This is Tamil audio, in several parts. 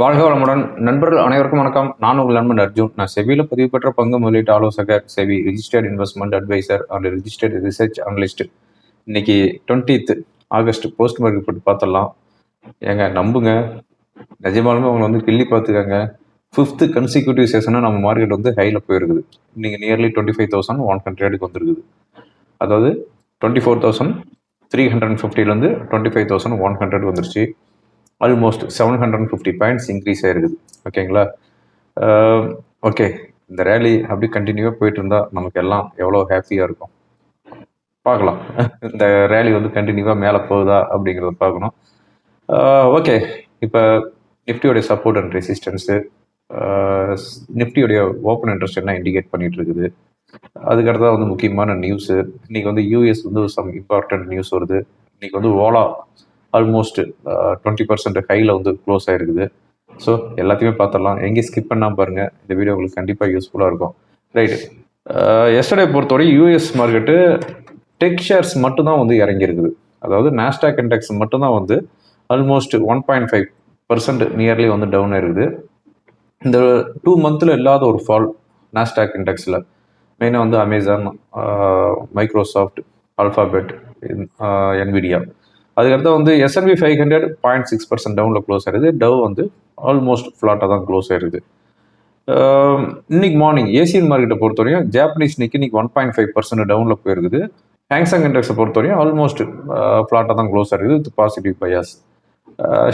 வாழ்க வளமுடன். நண்பர்கள் அனைவருக்கும் வணக்கம். நான் உங்கள் நண்பன் அர்ஜுன். நான் செவியில் பதிவு பெற்ற பங்கு முதலீட்டு ஆலோசகர் SEBI registered investment adviser and registered research analyst இன்னைக்கு டுவெண்ட்டித் ஆகஸ்ட் போஸ்ட் மார்க்கெட் போட்டு பார்த்துடலாம். ஏங்க நம்புங்க. நிஜமாலுமே அவங்க வந்து கிள்ளி பார்த்துக்கங்க. ஃபிஃப்த்து கன்சிக்யூட்டிவ் செஷனாக நம்ம மார்க்கெட் வந்து ஹையில் போயிருக்குது. இன்னைக்கு nearly twenty five thousand one ஹண்ட்ரடுக்கு வந்துருக்குது. அதாவது twenty four thousand three hundred ஃபிஃப்டிலேருந்து twenty five thousand one hundred வந்துருச்சு. Almost seven hundred fifty points increase ஆயிருக்குது. ஓகேங்களா ஓகே இந்த ரேலி அப்படி கண்டினியூவாக போயிட்டு இருந்தால் நமக்கு எல்லாம் எவ்வளோ ஹாப்பியாக இருக்கும்? பார்க்கலாம். இந்த ரேலி வந்து கண்டினியூவாக மேலே போகுதா அப்படிங்கிறத பார்க்கணும். ஓகே இப்போ நிஃப்டியோடைய சப்போர்ட் அண்ட் ரெசிஸ்டன்ஸு நிஃப்டியோடைய ஓப்பன் இன்ட்ரெஸ்ட் என்ன இண்டிகேட் பண்ணிட்டு இருக்குது? அதுக்கடுத்ததான் வந்து முக்கியமான நியூஸு இன்னைக்கு வந்து யூஎஸ் வந்து சம் இம்பார்ட்டன்ட் நியூஸ் வருது. இன்னைக்கு வந்து ஓலா ஆல்மோஸ்ட் டுவெண்ட்டி பர்சன்ட் ஹையில் வந்து க்ளோஸ் ஆயிருக்குது. ஸோ எல்லாத்தையுமே பார்த்துடலாம். எங்கேயும் ஸ்கிப் பண்ணால் பாருங்கள் இந்த வீடியோ உங்களுக்கு கண்டிப்பாக யூஸ்ஃபுல்லாக இருக்கும். ரைட் எஸ்டர்டே uh, பொறுத்தவரை யூஎஸ் மார்க்கெட்டு டெக் ஷேர்ஸ் மட்டும்தான் வந்து இறங்கியிருக்குது. அதாவது நாஸ்டாக் இண்டெக்ஸ் மட்டும்தான் வந்து almost one point five percent nearly வந்து டவுன் ஆயிருக்குது. இந்த டூ மந்தில் இல்லாத ஒரு ஃபால் நாஸ்டாக் இண்டெக்ஸில் மெயினாக வந்து அமேசான் மைக்ரோசாஃப்ட் அல்ஃபாபெட் என்விடியா அதுக்கடுத்து வந்து S and P five hundred point six percent டவுனில் க்ளோஸ் ஆயிருது. டவ் வந்து ஆல்மோஸ்ட் ஃப்ளாட்டாக தான் க்ளோஸ் ஆயிருது. இன்னைக்கு மார்னிங் ஏசியன் மார்க்கெட்டை பொறுத்தவரையும் ஜாப்பனீஸ் நிக்கு இன்னைக்கு ஒன் பாயிண்ட் ஃபைவ் பர்சன்ட் டவுனில் போயிருக்குது. ஹேங்ஸாங் இண்டெக்ஸை பொறுத்தவரையும் ஆல்மோஸ்ட் ஃப்ளாட்டாக தான் க்ளோஸ் ஆயிருது with positive bias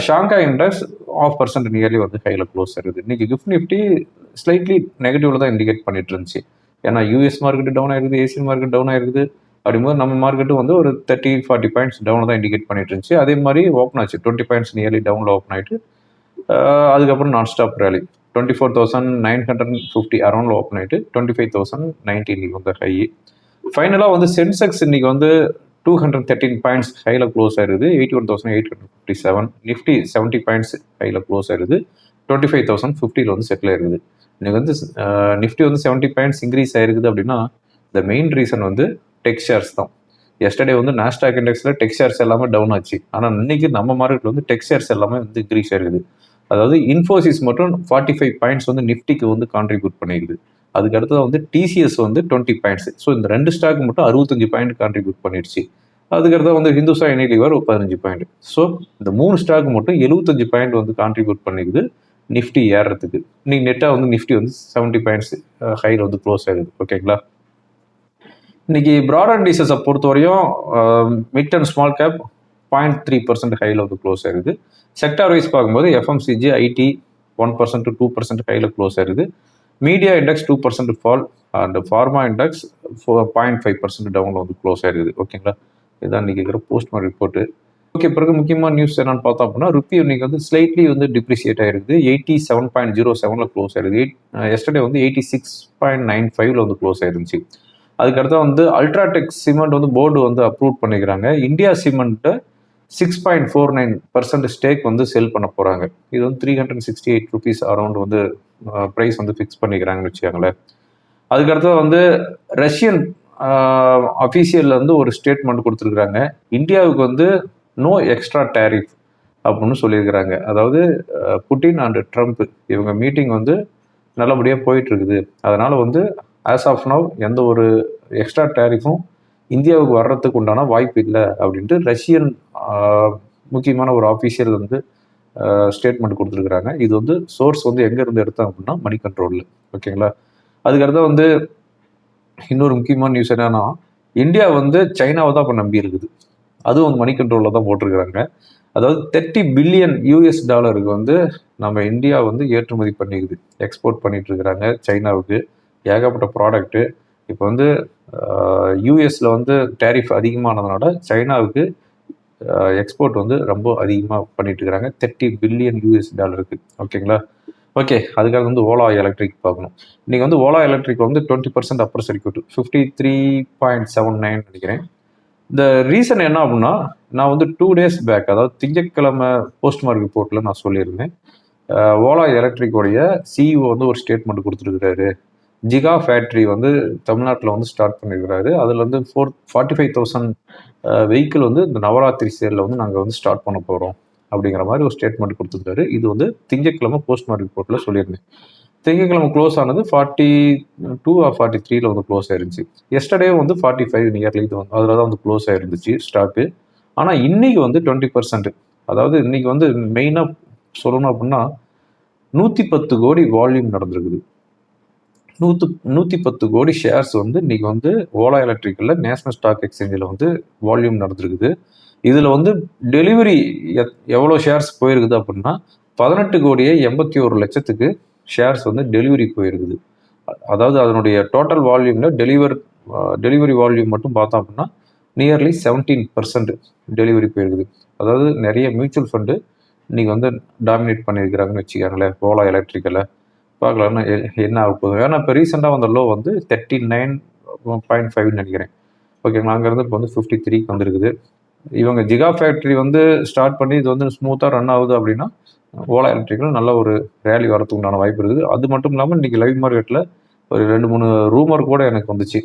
Shanghai index half percent nearly வந்து ஹையில் க்ளோஸ் ஆயிருது. இன்னைக்கு கிஃப்ட் நிஃப்டி ஸ்லைட்லி நெகட்டிவில் தான் இண்டிகேட் பண்ணிட்டு இருந்துச்சு. ஏன்னா யூஎஸ் மார்க்கெட் டவுன் ஆயிருக்குது ஏசியன் மார்க்கெட் டவுன் ஆயிருக்குது அப்படிங்கும்போது நம்ம மார்க்கெட்டும் வந்து ஒரு தேர்ட்டி ஃபார்ட்டி பாயிண்ட்ஸ் டவுன் தான் இண்டிகேட் பண்ணிட்டு இருந்துச்சு. அதே மாதிரி ஓப்பன் ஆச்சு. டுவெண்ட்டி பாயிண்ட்ஸ் நியர்லி டவுனில் ஓப்பன் ஆயிட்டு அதுக்கப்புறம் non stop rally twenty four thousand nine hundred fifty அரௌண்டில் open ஆகிட்டு டுவெண்ட்டி ஃபைவ் தௌசண்ட் நைன்டீன் வந்து ஹை ஃபைனலாக வந்து சென்செக்ஸ் இன்னைக்கு வந்து டூ ஹண்ட்ரட் தேர்ட்டின் பாயிண்ட்ஸ் ஹையில் க்ளோஸ் ஆயிருது. Eighty one thousand eight hundred fifty seven Nifty seventy points ஹையில் க்ளோஸ் ஆயிருது. டுவெண்ட்டி ஃபைவ் தௌசண்ட் ஃபிஃப்டியில் வந்து செட்டில் ஆயிருக்குது இன்னைக்கு வந்து நிஃப்டி வந்து செவன்ட்டி பாயிண்ட்ஸ் இன்க்ரீஸ் ஆயிருக்குது அப்படின்னா த மெயின் ரீசன் வந்து டெக் ஷேர்ஸ் தான். எஸ்டர்டே வந்து நாஸ்டாக் இண்டெக்ஸில் டெக் ஷேர்ஸ் எல்லாமே டவுன் ஆச்சு. ஆனால் இன்னைக்கு நம்ம மார்க்கெட்டில் வந்து டெக் ஷேர்ஸ் எல்லாமே வந்து இன்க்ரீஸ் ஆகிருக்குது அதாவது இன்ஃபோசிஸ் மட்டும் ஃபார்ட்டி ஃபைவ் பாயிண்ட்ஸ் வந்து நிஃப்டிக்கு வந்து கான்ட்ரிபியூட் பண்ணியிருக்குது அதுக்கு அடுத்தது வந்து டிசிஎஸ் வந்து டுவெண்ட்டி பாயிண்ட்ஸ் ஸோ இந்த ரெண்டு ஸ்டாக் மட்டும் அறுபத்தஞ்சு பாயிண்ட் கான்ட்ரிபியூட் பண்ணிடுச்சு. அதுக்கடுத்து வந்து ஹிந்துஸ்தான் யூனிலிவர் ஒரு பதினஞ்சு பாயிண்ட் ஸோ இந்த மூணு ஸ்டாக் மட்டும் எழுபத்தஞ்சு பாயிண்ட் வந்து கான்ட்ரிபியூட் பண்ணிக்குது நிஃப்டி ஏறுறதுக்கு. இன்னைக்கு நெட்டாக வந்து நிஃப்டி வந்து செவன்ட்டி பாயிண்ட்ஸ் ஹையில் வந்து க்ளோஸ் ஆகுது ஓகேங்களா இன்னைக்கு ப்ராட் டீசஸை பொறுத்தவரையும் mid and small cap point three percent ஹையில் வந்து க்ளோஸ் ஆயிருது. செக்டார் வைஸ் பார்க்கும்போது FMCG IT one percent to two percent ஹையில் க்ளோஸ் ஆயிருது. Media index two percent fall and pharma index point five percent டவுனில் வந்து க்ளோஸ் ஆயிருது. ஓகேங்களா இதுதான் இன்னைக்கு இருக்கிற போஸ்ட் மார்க் ரிப்போர்ட்டு ஓகே பிறகு முக்கியமான நியூஸ் என்னன்னு பார்த்தோம் அப்படின்னா ருப்பி இன்னைக்கு வந்து ஸ்லைட்லி வந்து டிப்ரிசியேட் ஆயிருக்குது எயிட்டி செவன் பாயிண்ட் ஜீரோ செவனில் க்ளோஸ் ஆயிருது. எயிட் எஸ்டர்டே வந்து எயிட்டி சிக்ஸ் பாயிண்ட் நைன் ஃபைவ்ல வந்து க்ளோஸ் ஆயிருந்துச்சு. அதுக்கடுத்து வந்து அல்ட்ராடெக் சிமெண்ட் வந்து போர்டு வந்து அப்ரூவ் பண்ணிக்கிறாங்க. India cement six point four nine percent stake வந்து செல் பண்ண போகிறாங்க இது வந்து three hundred sixty eight rupees around வந்து ப்ரைஸ் வந்து ஃபிக்ஸ் பண்ணிக்கிறாங்கன்னு வச்சுக்கோங்களேன். அதுக்கடுத்து வந்து ரஷ்யன் அஃபீஷியலில் வந்து ஒரு ஸ்டேட்மெண்ட் கொடுத்துருக்குறாங்க. இந்தியாவுக்கு வந்து நோ எக்ஸ்ட்ரா டேரிஃப் அப்படின்னு சொல்லியிருக்கிறாங்க. அதாவது புட்டின் அண்ட் ட்ரம்ப் இவங்க மீட்டிங் வந்து நல்லபடியாக போயிட்டு இருக்குது. அதனால வந்து ஆஸ் ஆஃப் நவ் எந்த ஒரு எக்ஸ்ட்ரா டேரிஃபும் இந்தியாவுக்கு வர்றதுக்கு உண்டான வாய்ப்பு இல்லை அப்படின்ட்டு ரஷ்யன் முக்கியமான ஒரு ஆஃபீஷியல் வந்து ஸ்டேட்மெண்ட் கொடுத்துருக்குறாங்க. இது வந்து சோர்ஸ் வந்து எங்கேருந்து எடுத்தோம் அப்படின்னா மணி கண்ட்ரோலில் ஓகேங்களா அதுக்கடுத்து வந்து இன்னொரு முக்கியமான நியூஸ் என்னன்னா இந்தியா வந்து சைனாவை தான் இப்போ நம்பி இருக்குது. அதுவும் வந்து மணி கண்ட்ரோலில் தான் போட்டிருக்கிறாங்க. அதாவது தேர்ட்டி பில்லியன் யூஎஸ் டாலருக்கு வந்து நம்ம இந்தியா வந்து ஏற்றுமதி பண்ணிக்குது. எக்ஸ்போர்ட் பண்ணிட்டு இருக்கிறாங்க சைனாவுக்கு. ஏகப்பட்ட ப்ராடக்ட்டு இப்போ வந்து யூஎஸில் வந்து டேரிஃப் அதிகமானதுனால சைனாவுக்கு எக்ஸ்போர்ட் வந்து ரொம்ப அதிகமாக பண்ணிட்டு இருக்கிறாங்க தேர்ட்டி பில்லியன் யூஎஸ் டாலருக்கு ஓகேங்களா ஓகே அதுக்காக வந்து ஓலா எலக்ட்ரிக் பார்க்கணும். இன்றைக்கி வந்து ஓலா எலக்ட்ரிக் வந்து twenty percent upper circuit fifty three point seven nine நினைக்கிறேன். இந்த ரீசன் என்ன அப்படின்னா நான் வந்து டூ டேஸ் பேக் அதாவது திங்கட்கிழமை போஸ்ட் மார்க் ரிப்போர்ட்டில் நான் சொல்லியிருந்தேன். ஓலா எலக்ட்ரிக்கோடைய சிஇஓ வந்து ஒரு ஸ்டேட்மெண்ட் கொடுத்துருக்குறாரு. ஜிகா ஃபேக்ட்ரி வந்து தமிழ்நாட்டில் வந்து ஸ்டார்ட் பண்ணியிருக்கிறாரு அதில் வந்து four forty five thousand vehicle வந்து இந்த நவராத்திரி சேலில் வந்து நாங்கள் வந்து ஸ்டார்ட் பண்ண போகிறோம் அப்படிங்கிற மாதிரி ஒரு ஸ்டேட்மெண்ட் கொடுத்துருந்தாரு இது வந்து திங்கட்கிழமை போஸ்ட்மார்க் ரிப்போர்ட்டில் சொல்லியிருந்தேன். திங்கட்கிழமை க்ளோஸ் ஆனது ஃபார்ட்டி டூ ஆர் ஃபார்ட்டி த்ரீல வந்து க்ளோஸ் ஆயிருந்துச்சு. எஸ்டர்டே வந்து ஃபார்ட்டி ஃபைவ் நியர்லி இது வந்து அதில் தான் வந்து க்ளோஸ் ஆயிருந்துச்சு ஸ்டாக்கு ஆனால் இன்னைக்கு வந்து டுவெண்ட்டி பர்சன்ட் அதாவது இன்னைக்கு வந்து மெயினாக சொல்லணும் அப்படின்னா நூற்றி பத்து கோடி வால்யூம் நடந்திருக்குது. நூற்று நூற்றி பத்து கோடி ஷேர்ஸ் வந்து இன்னைக்கு வந்து ஓலா எலக்ட்ரிக்கலில் நேஷனல் ஸ்டாக் எக்ஸ்சேஞ்சில் வந்து வால்யூம் நடந்திருக்குது. இதில் வந்து டெலிவரி எவ்வளோ ஷேர்ஸ் போயிருக்குது அப்படின்னா பதினெட்டு கோடியே எண்பத்தி ஒரு லட்சத்துக்கு ஷேர்ஸ் வந்து டெலிவரி போயிருக்குது. அதாவது அதனுடைய டோட்டல் வால்யூமில் டெலிவர் டெலிவரி வால்யூம் மட்டும் பார்த்தோம் அப்படின்னா நியர்லி செவன்டீன் பர்சன்ட் டெலிவரி போயிருக்குது. அதாவது நிறைய மியூச்சுவல் ஃபண்டு இன்றைக்கி வந்து டாமினேட் பண்ணியிருக்கிறாங்கன்னு வச்சுக்காங்களேன் ஓலா எலக்ட்ரிக்கலை பார்க்கலாம்னா என்ன ஆக போகுது. ஏன்னா இப்போ ரீசெண்டாக வந்த லோ வந்து தேர்ட்டி நைன் பாயிண்ட் ஃபைவ்னு நினைக்கிறேன் ஓகேங்களா அங்கேருந்து இப்போ வந்து ஃபிஃப்டி த்ரீக்கு வந்துருக்குது. இவங்க ஜிகா ஃபேக்ட்ரி வந்து ஸ்டார்ட் பண்ணி இது வந்து ஸ்மூத்தாக ரன் ஆகுது அப்படின்னா ஓலா எலக்ட்ரிக்கல் நல்ல ஒரு ரேலி வரதுக்கு உண்டான வாய்ப்பு இருக்குது. அது மட்டும் இல்லாமல் இன்றைக்கி லைவ் மார்க்கெட்டில் ஒரு ரெண்டு மூணு ரூமர் கூட எனக்கு வந்துச்சு.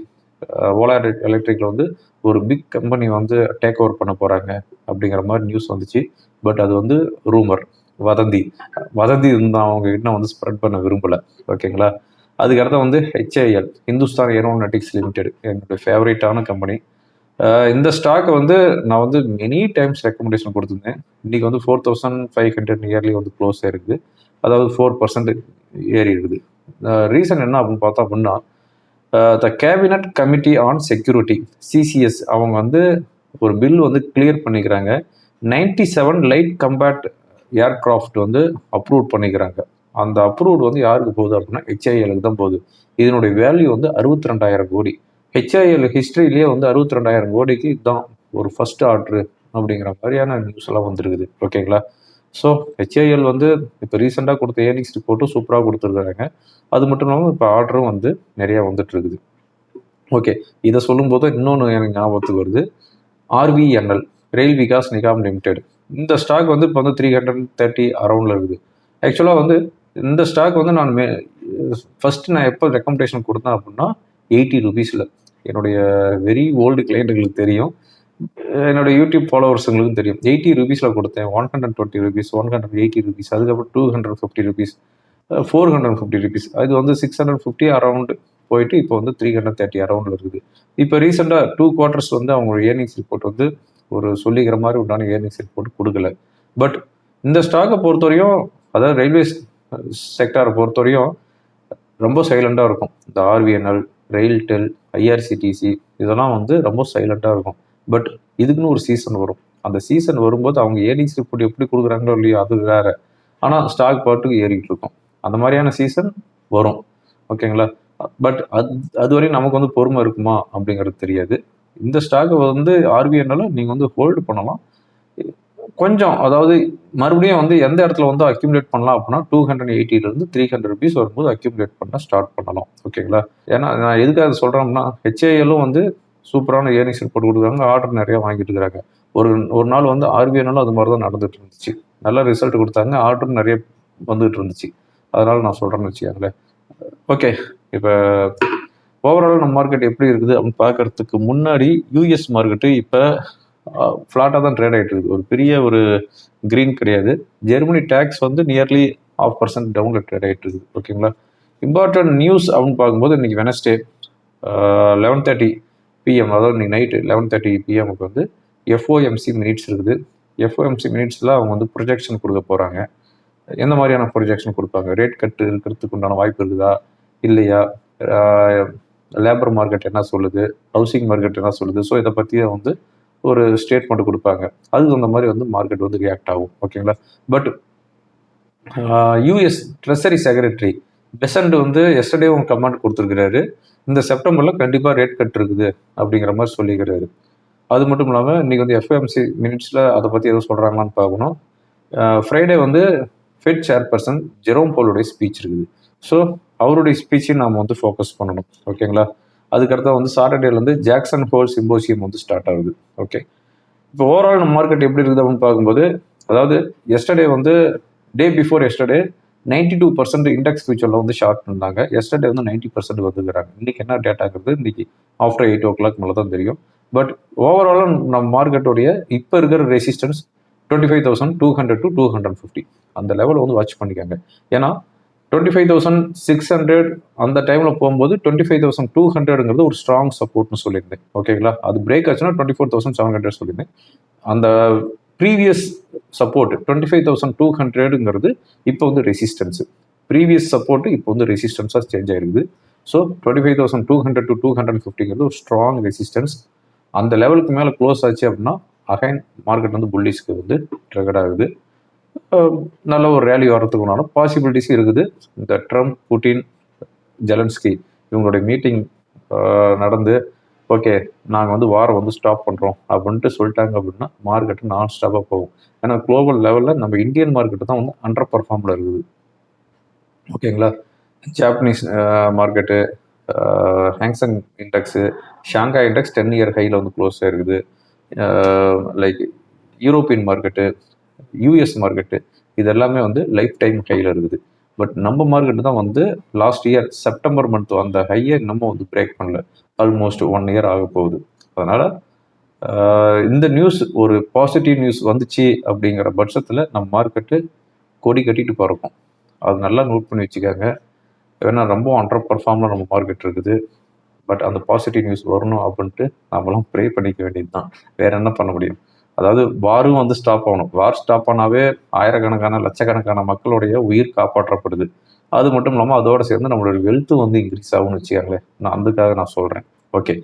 ஓலா எலக்ட்ரிக்கில் வந்து ஒரு பிக் கம்பெனி வந்து டேக் ஓவர் பண்ண போகிறாங்க அப்படிங்கிற மாதிரி நியூஸ் வந்துச்சு. பட் அது வந்து ரூமர் வதந்தி. வதந்தி இருந்தால் அவங்க இன்னும் வந்து ஸ்ப்ரெட் பண்ண விரும்பலை. ஓகேங்களா? அதுக்கடுத்த வந்து ஹெச்ஏஎல் ஹிந்துஸ்தான் ஏரோநாட்டிக்ஸ் லிமிடெட் என்னுடைய ஃபேவரேட்டான கம்பெனி இந்த ஸ்டாக்கை வந்து நான் வந்து மெனி டைம்ஸ் ரெக்கமெண்டேஷன் கொடுத்துருந்தேன். இன்றைக்கி வந்து four thousand five hundred early வந்து க்ளோஸ் ஆயிருக்குது அதாவது ஃபோர் பர்சன்ட் ஏறி இருக்குது ரீசன் என்ன அப்படின்னு பார்த்தோம் அப்படின்னா the cabinet committee on security CCS அவங்க வந்து ஒரு பில் வந்து கிளியர் பண்ணிக்கிறாங்க. Ninety seven light combat aircraft வந்து அப்ரூவ் பண்ணிக்கிறாங்க. அந்த அப்ரூவ்டு வந்து யாருக்கு போகுது அப்படின்னா ஹெச்ஐஎலுக்கு தான் போகுது. இதனுடைய வேல்யூ வந்து அறுபத்தி ரெண்டாயிரம் கோடி ஹெச்ஐஎல் ஹிஸ்ட்ரியிலேயே வந்து அறுபத்தி ரெண்டாயிரம் கோடிக்கு இதுதான் ஒரு ஃபர்ஸ்ட் ஆர்டரு அப்படிங்கிற மாதிரியான நியூஸ் எல்லாம் வந்துருக்குது. ஓகேங்களா? ஸோ ஹெச்ஐஎல் வந்து இப்போ ரீசெண்டாக கொடுத்த ஏர்னிங்ஸ் ரிப்போர்ட்டும் சூப்பராக கொடுத்துருக்காங்க அது மட்டும் இல்லாமல் இப்போ ஆர்டரும் வந்து நிறையா வந்துட்டு இருக்குது. ஓகே இதை சொல்லும்போது இன்னொன்று எனக்கு ஞாபகத்துக்கு வருது. ஆர்விஎன்எல் ரெயில் விகாஸ் நிகாம் லிமிடெட் இந்த ஸ்டாக் வந்து இப்போ வந்து த்ரீ ஹண்ட்ரட் தேர்ட்டி அரௌண்டில் இருக்குது. ஆக்சுவலாக வந்து இந்த ஸ்டாக் வந்து நான் மே ஃபஸ்ட்டு நான் எப்போ ரெக்கமெண்டேஷன் கொடுத்தேன் அப்படின்னா எயிட்டி ருபீஸில் என்னுடைய வெரி ஓல்டு கிளைண்ட்டுகளுக்கு தெரியும். என்னோடய யூடியூப் ஃபாலோவர்ஸுங்களுக்கும் தெரியும். எயிட்டி ருபீஸில் கொடுத்தேன். One hundred twenty rupees one hundred eighty rupees அதுக்கப்புறம் two hundred fifty rupees four hundred fifty rupees அது வந்து சிக்ஸ் ஹண்ட்ரட் ஃபிஃப்டி அரௌண்ட் போயிட்டு இப்போ வந்து த்ரீ ஹண்ட்ரட் தேர்ட்டி அரௌண்டில் இருக்குது. இப்போ ரீசெண்டாக டூ குவார்ட்டர்ஸ் வந்து அவங்களோட ஏர்னிங்ஸ் ரிப்போர்ட் வந்து ஒரு சொல்லிக்கிற மாதிரி உண்டான ஏர்னிங்ஸ் ரிப்போர்ட் கொடுக்கல. பட் இந்த ஸ்டாக்கை பொறுத்தவரையும் அதாவது ரயில்வே செக்டாரை பொறுத்தவரையும் ரொம்ப சைலண்டாக இருக்கும். இந்த ஆர்விஎன்எல் ரயில்டெல் ஐஆர்சிடிசி இதெல்லாம் வந்து ரொம்ப சைலண்ட்டாக இருக்கும். பட் இதுக்குன்னு ஒரு சீசன் வரும். அந்த சீசன் வரும்போது அவங்க ஏர்னிங்ஸ் ரிப்போர்ட் எப்படி கொடுக்குறாங்களோ இல்லையோ அது வேற. ஆனால் ஸ்டாக் பாட்டுக்கு ஏறிட்டு இருக்கும். அந்த மாதிரியான சீசன் வரும். ஓகேங்களா பட் அது அது வரையும் நமக்கு வந்து பொறுமை இருக்குமா அப்படிங்கிறது தெரியாது. இந்த ஸ்டாக்கை வந்து ஆர்பிஐனால நீங்கள் வந்து ஹோல்டு பண்ணலாம். கொஞ்சம் அதாவது மறுபடியும் வந்து எந்த இடத்துல வந்து அக்யூமுலேட் பண்ணலாம் அப்படின்னா டூ ஹண்ட்ரட் எயிட்டிலேருந்து த்ரீ ஹண்ட்ரட் ருபீஸ் வரும்போது அக்யூமுலேட் பண்ண ஸ்டார்ட் பண்ணலாம். ஓகேங்களா ஏன்னா நான் எதுக்காக சொல்கிறேன்னா ஹெச்ஏஎல்லும் வந்து சூப்பரான ஏர்னிங்ஸ் ரிப்போர்ட் கொடுக்குறாங்க ஆர்டர் நிறையா வாங்கிட்டு இருக்கிறாங்க. ஒரு ஒரு நாள் வந்து ஆர்பிஐனாலும் அது மாதிரி தான் நடந்துட்டு இருந்துச்சு. நல்ல ரிசல்ட் கொடுத்தாங்க ஆர்டர் நிறைய வந்துகிட்டு இருந்துச்சு. அதனால நான் சொல்கிறேன்னு வச்சுக்கோங்களேன். ஓகே இப்போ ஓவரால் நம்ம மார்க்கெட் எப்படி இருக்குது அப்படின்னு பார்க்கறதுக்கு முன்னாடி யூஎஸ் மார்க்கெட்டு இப்போ ஃப்ளாட்டாக தான் ட்ரேட் ஆகிட்டு இருக்குது. ஒரு பெரிய ஒரு க்ரீன் கிடையாது. ஜெர்மனி டேக்ஸ் வந்து நியர்லி ஆஃப் பர்சன்ட் டவுனில் ட்ரேட் ஆகிட்டு இருக்குது. ஓகேங்களா இம்பார்ட்டன்ட் நியூஸ் அப்படின்னு பார்க்கும்போது இன்றைக்கி வெனஸ்டே லெவன் தேர்ட்டி பிஎம் அதாவது இன்னைக்கு நைட்டு லெவன் தேர்ட்டி பிஎம்க்கு வந்து எஃப்ஓஎம்சி மினிட்ஸ் இருக்குது. எஃப்ஓஎம்சி மினிட்ஸில் அவங்க வந்து ப்ரொஜெக்ஷன் கொடுக்க போகிறாங்க எந்த மாதிரியான ப்ரொஜெக்ஷன் கொடுப்பாங்க? ரேட் கட்டு இருக்கிறதுக்கு உண்டான வாய்ப்பு இருக்குதா? இல்லையா? லேபர் மார்க்கெட் என்ன சொல்லுது? ஹவுசிங் மார்க்கெட் என்ன சொல்லுது? ஸோ இதை பற்றியே வந்து ஒரு ஸ்டேட்மெண்ட் கொடுப்பாங்க. அதுக்கு அந்த மாதிரி வந்து மார்க்கெட் வந்து ரியாக்ட் ஆகும். ஓகேங்களா but US treasury secretary Bessent வந்து எஸ்டர்டே உங்க கமெண்ட் கொடுத்துருக்கிறாரு. இந்த செப்டம்பரில் கண்டிப்பாக ரேட் கட் இருக்குது அப்படிங்கிற மாதிரி சொல்லிக்கிறாரு. அது மட்டும் இல்லாமல் இன்றைக்கி வந்து எஃப்எம்சி மினிட்ஸில் அதை பற்றி எதுவும் சொல்கிறாங்களான்னு பார்க்கணும். ஃப்ரைடே வந்து ஃபெட் சேர்பர்சன் ஜெரோம் போலுடைய ஸ்பீச் இருக்குது. ஸோ அவருடைய ஸ்பீச்சையும் நாம் வந்து ஃபோக்கஸ் பண்ணணும். ஓகேங்களா அதுக்கடுத்த வந்து சாட்டர்டேலேருந்து ஜாக்சன் ஹோல் சிம்போசியம் வந்து ஸ்டார்ட் ஆகுது. ஓகே இப்போ ஓவரால் நம்ம மார்க்கெட் எப்படி இருக்குது அப்படின்னு பார்க்கும்போது அதாவது எஸ்டர்டே வந்து day before yesterday ninety two percent index ஃபியூச்சரில் வந்து ஷார்ட் இருந்தாங்க. எஸ்டர்டே வந்து நைன்டி பர்சன்ட் வந்துக்கிறாங்க இன்றைக்கி என்ன டேட்டாங்கிறது இன்றைக்கி ஆஃப்டர் எயிட் ஓ கிளாக் மேலே தான் தெரியும். பட் ஓவராலாக நம்ம மார்க்கெட்டோடைய இப்போ இருக்கிற resistance twenty five thousand two hundred to two hundred fifty அந்த லெவலில் வந்து வாட்ச் பண்ணிக்காங்க. ஏன்னா twenty five thousand six hundred அந்த டைமில் போகும்போது டுவெண்ட்டி ஃபைவ் தௌசண்ட் டூ ஹண்ட்ரட்ங்கிறது ஒரு ஸ்ட்ராங் சப்போர்ட்னு சொல்லியிருந்தேன். ஓகேங்களா அது பிரேக் ஆச்சுன்னா twenty four thousand seven hundred சொல்லியிருந்தேன். அந்த previous support twenty five thousand two ஹண்ட்ரடுங்கிறது இப்போ வந்து ரெசிஸ்டன்ஸு ப்ரீவியஸ் சப்போர்ட் இப்போ வந்து ரெசிஸ்டன்ஸாக சேஞ்ச் ஆயிருக்குது. So twenty five thousand two hundred to two hundred ஃபிஃப்டிங்கிறது ஒரு ஸ்ட்ராங் ரெசிஸ்டன்ஸ் அந்த லெவலுக்கு மேலே க்ளோஸ் ஆச்சு அப்படின்னா அகைன் மார்க்கெட் வந்து புல்லிஸ்க்கு வந்து ட்ரெகட் ஆகுது. நல்ல ஒரு ரேலி வர்றதுக்குனாலும் பாசிபிலிட்டிஸ் இருக்குது. இந்த ட்ரம்ப் புட்டின் ஜெலன்ஸ்கி இவங்களுடைய மீட்டிங் நடந்து ஓகே நாங்கள் வந்து வாரம் வந்து ஸ்டாப் பண்ணுறோம் அப்படின்ட்டு சொல்லிட்டாங்க அப்படின்னா மார்க்கெட்டு நான் ஸ்டாப்பாக போகும். ஏன்னா குளோபல் லெவலில் நம்ம இந்தியன் மார்க்கெட்டு தான் வந்து அண்டர் பர்ஃபார்மில் இருக்குது. ஓகேங்களா Japanese market Hang Seng index Shanghai index ten year ஹையில் வந்து க்ளோஸ் ஆயிருக்குது like European market US market இது எல்லாமே வந்து லைஃப் டைம் ஹையில் இருக்குது. பட் நம்ம மார்க்கெட்டு தான் வந்து லாஸ்ட் இயர் செப்டம்பர் மந்த் அந்த ஹையை நம்ம வந்து பிரேக் பண்ணல. ஆல்மோஸ்ட் ஒன் இயர் ஆக போகுது. அதனால் இந்த நியூஸ் ஒரு பாசிட்டிவ் நியூஸ் வந்துச்சு அப்படிங்கிற பட்சத்தில் நம்ம மார்க்கெட்டு கொடி கட்டிட்டு பிறக்கும். அது நல்லா நோட் பண்ணி வச்சுக்காங்க. ஏன்னா ரொம்ப அண்டர் பர்ஃபார்மில் நம்ம மார்க்கெட் இருக்குது. பட் அந்த பாசிட்டிவ் நியூஸ் வரணும் அப்படின்ட்டு நம்மளாம் ப்ரே பண்ணிக்க வேண்டியது தான் வேறு என்ன பண்ண முடியும்? அதாவது வாரும் வந்து ஸ்டாப் ஆகணும். வார் ஸ்டாப் ஆனாவே ஆயிரக்கணக்கான லட்சக்கணக்கான மக்களுடைய உயிர் காப்பாற்றப்படுது. அது மட்டும் இல்லாமல் அதோடு சேர்ந்து நம்மளோட வெல்த்து வந்து இன்க்ரீஸ் ஆகும்னு வச்சுக்கோங்களேன். நான் அதுக்காக நான் சொல்கிறேன் ஓகே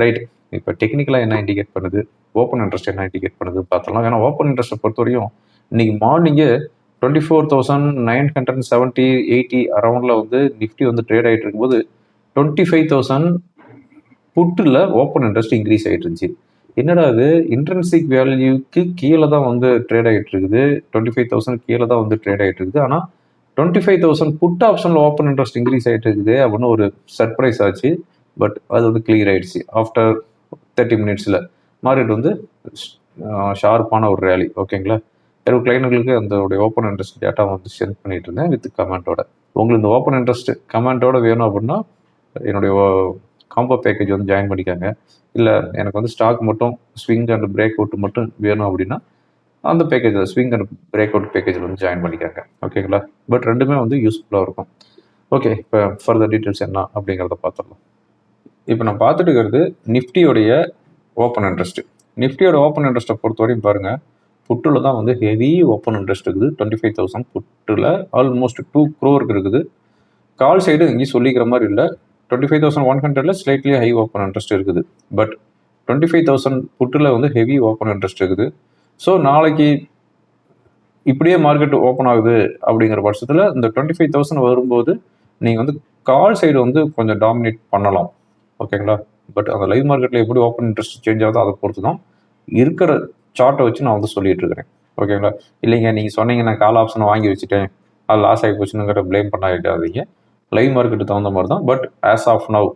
ரைட் இப்போ டெக்னிக்கலாக என்ன இண்டிகேட் பண்ணுது? ஓப்பன் இன்ட்ரெஸ்ட் என்ன இண்டிகேட் பண்ணுது? பார்த்தலாம் ஏன்னா ஓப்பன் இன்ட்ரெஸ்ட்டை பொறுத்த வரையும் இன்னைக்கு மார்னிங்கே twenty four thousand nine hundred seventy eighty அரௌண்டில் வந்து நிஃப்டி வந்து ட்ரேட் ஆகிட்டு இருக்கும்போது டுவெண்ட்டி ஃபைவ் தௌசண்ட் புட்டில் ஓப்பன் இன்ட்ரெஸ்ட் இன்க்ரீஸ் ஆகிட்டு இருந்துச்சு. என்னடா அது இன்ட்ரென்சிக் வேல்யூக்கு கீழே தான் வந்து ட்ரேட் ஆகிட்டு இருக்குது. டுவெண்ட்டி ஃபைவ் தௌசண்ட் கீழே தான் வந்து ட்ரேட் ஆகிட்டு இருக்குது. ஆனால் டுவெண்ட்டி ஃபைவ் தௌசண்ட் புட் ஆப்ஷனில் ஓப்பன் இன்ட்ரெஸ்ட் இன்க்ரீஸ் ஆகிட்டு இருக்குது அப்படின்னு ஒரு சர்ப்ரைஸ் ஆச்சு. பட் அது வந்து கிளியர் ஆகிடுச்சு ஆஃப்டர் தேர்ட்டி மினிட்ஸில் மார்க்கெட் வந்து ஷார்ப்பான ஒரு ரேலி ஓகேங்களா இருபது கிளைண்ட்டுகளுக்கு அந்த ஓப்பன் இன்ட்ரெஸ்ட் டேட்டா வந்து சென்ட் பண்ணிட்டு இருந்தேன் வித் கமெண்ட்டோட உங்களுக்கு இந்த ஓப்பன் இன்ட்ரெஸ்ட் கமெண்ட்டோட வேணும் அப்படின்னா என்னுடைய காம்போ பேக்கேஜ் வந்து ஜாயின் பண்ணிக்காங்க. இல்லை எனக்கு வந்து ஸ்டாக் மட்டும் ஸ்விங் அண்ட் பிரேக் அவுட் மட்டும் வேணும் அப்படின்னா அந்த package swing and break out பேக்கேஜில் வந்து ஜாயின் பண்ணிக்காங்க. ஓகேங்களா பட் ரெண்டுமே வந்து யூஸ்ஃபுல்லாக இருக்கும். ஓகே இப்போ ஃபர்தர் டீட்டெயில்ஸ் என்ன அப்படிங்கிறத பார்த்துடலாம். இப்போ நான் பார்த்துட்டு இருக்கிறது நிஃப்டியோடைய ஓப்பன் இன்ட்ரெஸ்ட் நிஃப்டியோட ஓப்பன் இன்ட்ரெஸ்ட்டை பொறுத்தவரையும் பாருங்கள் புட்டில் தான் வந்து ஹெவி ஓப்பன் இன்ட்ரெஸ்ட் இருக்குது. டுவெண்ட்டி ஃபைவ் தௌசண்ட் புட்டில் ஆல்மோஸ்ட் டூ க்ரோருக்கு இருக்குது. கால் சைடு எங்கேயும் சொல்லிக்கிற மாதிரி இல்லை. டுவெண்ட்டி ஃபைவ் தௌசண்ட் ஒன் ஹண்ட்ரட்ல ஸ்லைட்லி ஹை ஓப்பன் இன்ட்ரெஸ்ட் இருக்குது. பட் டுவெண்ட்டி ஃபைவ் தௌசண்ட் புட்டில் வந்து ஹெவி ஓப்பன் இன்ட்ரெஸ்ட் இருக்குது. ஸோ நாளைக்கு இப்படியே மார்க்கெட் ஓப்பன் ஆகுது அப்படிங்கிற பட்சத்தில் இந்த டுவெண்ட்டி ஃபைவ் தௌசண்ட் வரும்போது நீங்கள் வந்து கால் சைடு வந்து கொஞ்சம் டாமினேட் பண்ணலாம். ஓகேங்களா பட் அந்த லைவ் மார்க்கெட்டில் எப்படி ஓப்பன் இன்ட்ரெஸ்ட் சேஞ்ச் ஆகுதோ அதை பொறுத்து தான் இருக்கிற சார்ட்டை வச்சு நான் வந்து சொல்லிட்டு இருக்கிறேன். ஓகேங்களா இல்லைங்க நீங்கள் சொன்னீங்க நான் கால் ஆப்ஷனை வாங்கி வச்சுட்டேன். அது லாஸ் ஆகி போச்சுங்கிற ப்ளேம் பண்ணாதீங்க. லைவ் மார்க்கெட்டு தகுந்த மாதிரி தான் but as of now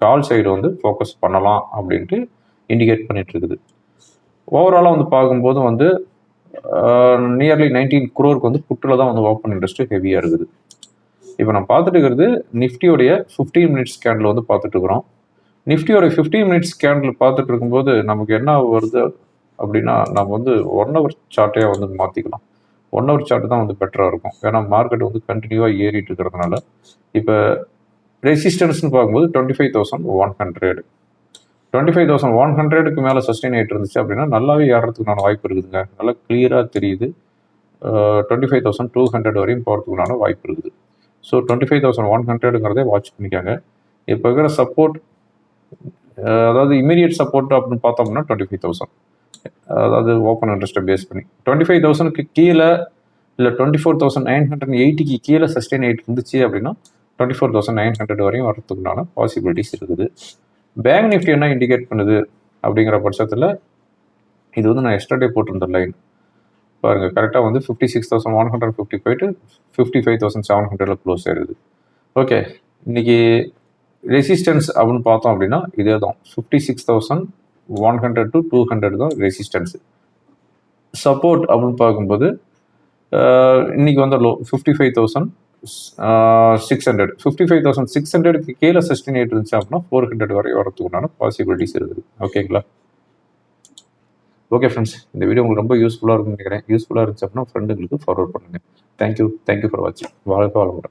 call side வந்து ஃபோக்கஸ் பண்ணலாம் அப்படின்ட்டு இண்டிகேட் பண்ணிட்டு இருக்குது. ஓவராலாக வந்து பார்க்கும்போது வந்து நியர்லி நைன்டீன் குரோருக்கு வந்து புட்டில் தான் வந்து ஓப்பன் இன்ட்ரெஸ்ட் ஹெவியாக இருக்குது. இப்போ நம்ம பார்த்துட்டு இருக்கிறது நிஃப்டியோடைய ஃபிஃப்டீன் மினிட்ஸ் கேண்டில் வந்து பார்த்துட்டு இருக்கிறோம். நிஃப்டியோட ஃபிஃப்டீன் மினிட்ஸ் கேண்டில் பார்த்துட்டு இருக்கும்போது நமக்கு என்ன வருது அப்படின்னா நம்ம வந்து ஒன் ஹவர் சார்ட்டையாக வந்து மாற்றிக்கலாம் ஒன் ஹவர் சார்ட் தான் வந்து பெட்டராக இருக்கும். ஏன்னா மார்க்கெட் வந்து கண்டினியூவாக ஏறிட்டு இருக்கிறதுனால இப்போ ரெசிஸ்டன்ஸ்னு பார்க்கும்போது twenty five thousand one hundred twenty five thousand one ஹண்ட்ரடுக்கு மேலே சஸ்டெயின் ஆகிட்டு இருந்துச்சு அப்படின்னா நல்லாவே ஏறதுக்குண்டான வாய்ப்பு இருக்குதுங்க. நல்லா கிளியராக தெரியுது. Twenty five thousand two hundred வரையும் போகிறதுக்குண்டான வாய்ப்பு இருக்குது. So twenty five thousand one ஹண்ட்ரடுங்கிறதே watch பண்ணிக்காங்க. இப்போ இருக்கிற சப்போர்ட் அதாவது இமீடியட் சப்போர்ட் அப்படின்னு பார்த்தோம்னா டுவெண்ட்டி ஃபைவ் தௌசண்ட் அதாவது ஓப்பன் இன்ட்ரெஸ்ட்டை பேஸ் பண்ணி. டுவெண்ட்டி ஃபைவ் தௌசண்ட்க்கு கீழே இல்லை twenty four thousand nine hundred எயிட்டிக்கு கீழே சஸ்டெயின் ஆகிட்டு இருந்துச்சு அப்படின்னா twenty four thousand nine hundred வரையும் வரதுக்குண்டான பாசிபிலிட்டிஸ் இருக்குது. பேங்க் நிஃப்டி என்ன இண்டிகேட் பண்ணுது அப்படிங்கிற பட்சத்தில் இது வந்து நான் எஸ்டர்டே போட்டிருந்த லைன் பாருங்கள் கரெக்டாக வந்து fifty six thousand one hundred fifty போயிட்டு ஃபிஃப்டி ஃபைவ் தௌசண்ட் செவன் ஹண்ட்ரடில் க்ளோஸ் ஆயிடுது ஓகே இன்னைக்கு ரெசிஸ்டன்ஸ் அப்படின்னு பார்த்தோம் அப்படின்னா இதே தான் fifty six thousand one hundred to two hundred தான் ரெசிஸ்டன்ஸ் சப்போர்ட் அப்படின்னு பார்க்கும்போது இன்னைக்கு வந்து low fifty five thousand six hundred fifty five thousand six ஹண்ட்ரடுக்கு கீழே சஸ்டெயின் இருந்துச்சு அப்படின்னா ஃபோர் ஹண்ட்ரட் வரை வரத்துக்குண்டான பாசிபிலிட்டிஸ் இருக்குது. ஓகேங்களா ஓகே ஃப்ரெண்ட்ஸ் இந்த வீடியோ உங்களுக்கு ரொம்ப யூஸ்ஃபுல்லாக இருக்கும்னு நினைக்கிறேன். யூஸ்ஃபுல்லாக இருந்துச்சு அப்படின்னா ஃப்ரெண்டுங்களுக்கு ஃபார்வர்ட் பண்ணுங்கள் thank you thank you for வாட்சிங் வாழ்க்கை வாழ்க்கை